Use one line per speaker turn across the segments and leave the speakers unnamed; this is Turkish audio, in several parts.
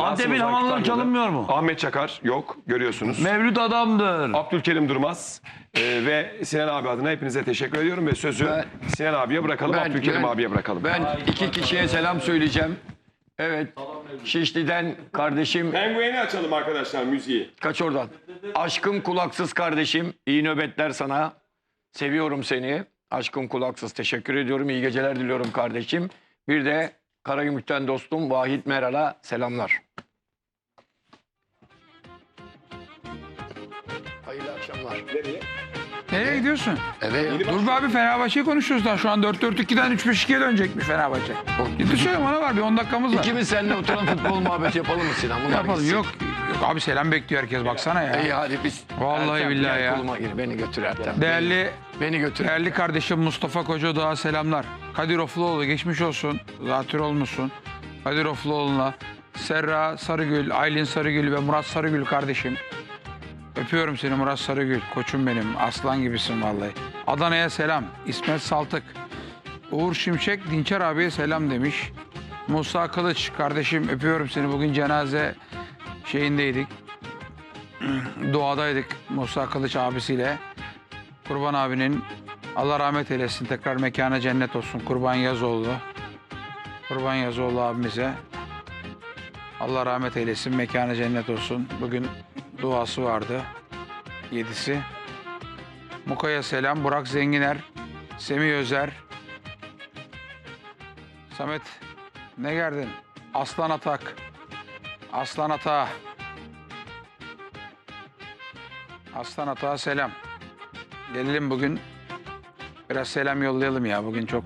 Antep'in
Kütahyalı.
çalınmıyor mu?
Ahmet Çakar yok görüyorsunuz.
Mevlüt adamdır.
Abdülkerim Durmaz e, ve Sinan abi adına hepinize teşekkür ediyorum ve sözü
Ben-
Sinan abiye bırakalım,
Ben-
Abdülkerim
ben-
abiye bırakalım.
Ben iki kişiye selam söyleyeceğim. Evet. Şişli'den kardeşim
Penguen'i açalım arkadaşlar müziği.
kaç oradan. Aşkım kulaksız kardeşim. İyi nöbetler sana. Seviyorum seni. Aşkım kulaksız teşekkür ediyorum. İyi geceler diliyorum kardeşim. Bir de Karagümrük'ten dostum Vahit Meral'a selamlar. Akşamlar.
Nereye gidiyorsun?
Evet.
Dur be abi Fenerbahçe'yi konuşuyoruz daha. Şu an 4-4-2'den 3-5-2'ye dönecekmiş Fenerbahçe. Ciddi söylüyorum ona var bir 10 dakikamız var.
İkimiz seninle oturan futbol muhabbeti yapalım mı Sinan? Bunlar
Yapalım.
gitsin.
Yok, yok abi selam bekliyor herkes baksana ya.
İyi hadi biz.
Vallahi
Ertem,
billahi
gel
ya.
Koluma gir beni götür Ertem.
Değerli
Beni götür.
değerli kardeşim Mustafa Koca Doğ'a selamlar. Kadir Ofluoğlu geçmiş olsun. Zatür olmuşsun. Kadir Ofluoğlu'na Serra Sarıgül, Aylin Sarıgül ve Murat Sarıgül kardeşim. Öpüyorum seni Murat Sarıgül. Koçum benim. Aslan gibisin vallahi. Adana'ya selam. İsmet Saltık. Uğur Şimşek Dinçer abiye selam demiş. Musa Kılıç kardeşim öpüyorum seni. Bugün cenaze şeyindeydik. Doğadaydık Musa Kılıç abisiyle. Kurban abinin Allah rahmet eylesin. Tekrar mekana cennet olsun. Kurban Yazoğlu. Kurban Yazoğlu abimize. Allah rahmet eylesin. Mekanı cennet olsun. Bugün duası vardı. Yedisi. Muka'ya selam. Burak Zenginer. Semih Özer. Samet ne geldin? Aslan Atak. Aslan Atak. Aslan Atak'a selam. Gelelim bugün. Biraz selam yollayalım ya bugün çok.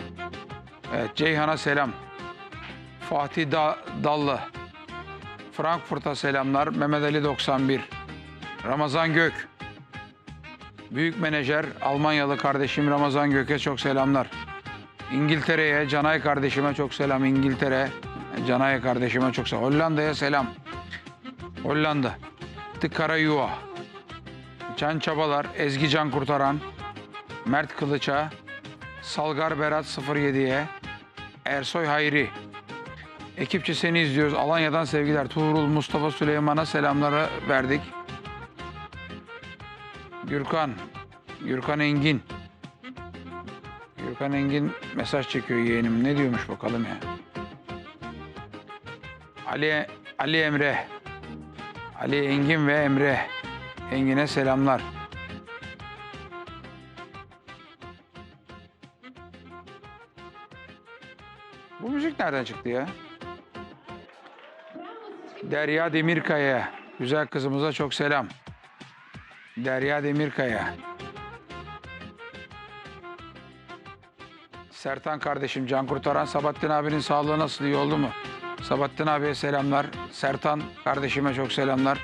Evet Ceyhan'a selam. Fatih da Dallı. Frankfurt'a selamlar. Mehmet Ali 91. Ramazan Gök. Büyük menajer Almanyalı kardeşim Ramazan Gök'e çok selamlar. İngiltere'ye Canay kardeşime çok selam. İngiltere Canay kardeşime çok selam. Hollanda'ya selam. Hollanda. Tıkara Yuva. Can Çabalar, Ezgi Can Kurtaran, Mert Kılıç'a, Salgar Berat 07'ye, Ersoy Hayri. Ekipçe seni izliyoruz. Alanya'dan sevgiler. Tuğrul Mustafa Süleyman'a selamları verdik. Gürkan, Gürkan Engin. Gürkan Engin mesaj çekiyor yeğenim. Ne diyormuş bakalım ya. Ali, Ali Emre. Ali Engin ve Emre. Engin'e selamlar. Bu müzik nereden çıktı ya? Derya Demirkaya. Güzel kızımıza çok selam. Derya Demirkaya. Sertan kardeşim Can Kurtaran Sabahattin abinin sağlığı nasıl iyi oldu mu? Sabahattin abiye selamlar. Sertan kardeşime çok selamlar.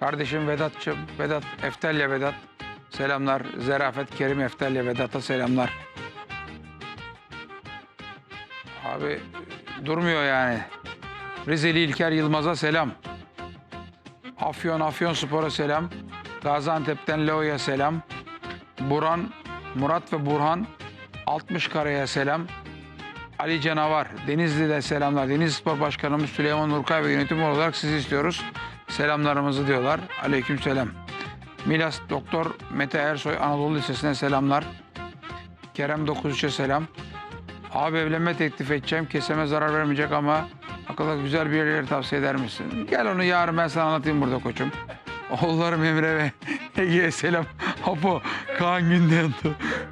Kardeşim Vedat'cığım, Vedat, Eftelya Vedat. Selamlar. Zerafet Kerim Eftelya Vedat'a selamlar. Abi durmuyor yani. Rizeli İlker Yılmaz'a selam. Afyon Afyon Spor'a selam. Gaziantep'ten Leo'ya selam. Burhan, Murat ve Burhan 60 karaya selam. Ali Canavar, Denizli'de selamlar. Denizli Spor Başkanımız Süleyman Nurkay ve yönetim olarak sizi istiyoruz. Selamlarımızı diyorlar. Aleyküm selam. Milas Doktor Mete Ersoy Anadolu Lisesi'ne selamlar. Kerem 93'e selam. Abi evlenme teklif edeceğim. Keseme zarar vermeyecek ama akıllı güzel bir yerleri tavsiye eder misin? Gel onu yarın ben sana anlatayım burada koçum. Oğullarım Emre ve Ege'ye selam. Apo, Kaan Günden,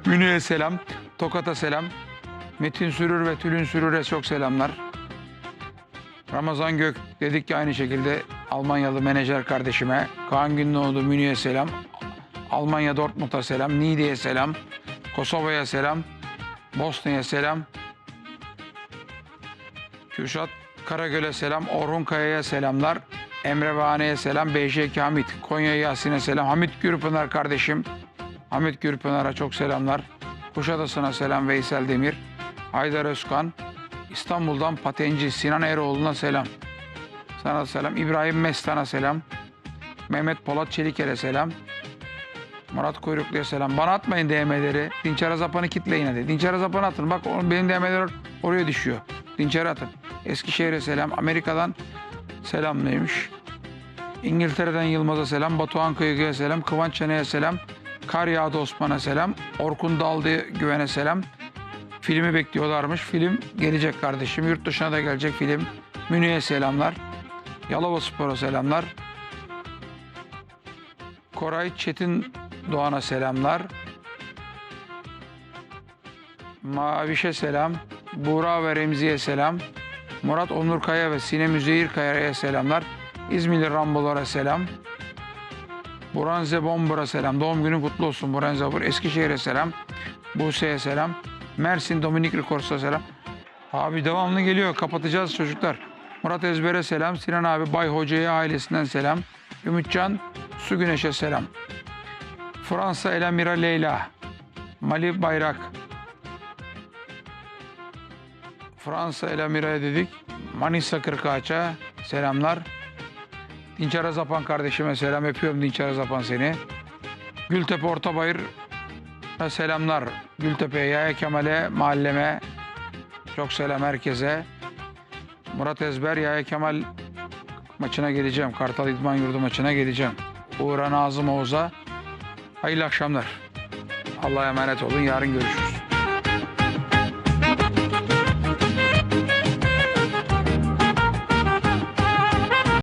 Münü'ye selam. Tokat'a selam. Metin Sürür ve Tülün Sürür'e çok selamlar. Ramazan Gök dedik ki aynı şekilde Almanyalı menajer kardeşime. Kaan Gündoğdu Münih'e selam. Almanya Dortmund'a selam. Niğde'ye selam. Kosova'ya selam. Bosna'ya selam. Kürşat Karagöl'e selam. Orhun Kaya'ya selamlar. Emre Vahane'ye selam. BJK Hamit. Konya Yasin'e selam. Hamit Gürpınar kardeşim. Hamit Gürpınar'a çok selamlar. Kuşadası'na selam Veysel Demir. Haydar Özkan. İstanbul'dan Patenci Sinan Eroğlu'na selam. Sana selam. İbrahim Mestan'a selam. Mehmet Polat Çeliker'e selam. Murat Kuyruklu'ya selam. Bana atmayın DM'leri. Dinçer Azapan'ı kitleyin hadi. Dinçer Azapan'ı atın. Bak benim DM'ler oraya düşüyor. Dinçer'e atın. Eskişehir'e selam. Amerika'dan selam neymiş? İngiltere'den Yılmaz'a selam, Batuhan Kıyıkı'ya selam, Kıvanç Çene'ye selam, Kar Yağdı Osman'a selam, Orkun Daldı Güven'e selam. Filmi bekliyorlarmış. Film gelecek kardeşim. Yurt dışına da gelecek film. Münih'e selamlar. Yalova Spor'a selamlar. Koray Çetin Doğan'a selamlar. Maviş'e selam. Buğra ve Remzi'ye selam. Murat Onurkaya ve Sinem Üzeyir Kaya'ya selamlar. İzmirli Rambolara selam. Burhan Zebombur'a selam. Doğum günün kutlu olsun Burhan Zebor. Eskişehir'e selam. Buse'ye selam. Mersin Dominik Rikors'a selam. Abi devamlı geliyor. Kapatacağız çocuklar. Murat Ezber'e selam. Sinan abi Bay Hoca'ya ailesinden selam. Ümitcan Su Güneş'e selam. Fransa Elamira Leyla. Mali Bayrak. Fransa Elamira'ya dedik. Manisa Kırkağaç'a selamlar. Dinçer Azapan kardeşime selam. Öpüyorum Dinçer Azapan seni. Gültepe Ortabayır selamlar. Gültepe'ye, Yaya Kemal'e, mahalleme çok selam herkese. Murat Ezber, Yaya Kemal maçına geleceğim. Kartal İdman Yurdu maçına geleceğim. Uğur'a Nazım Oğuz'a hayırlı akşamlar. Allah'a emanet olun. Yarın görüşürüz.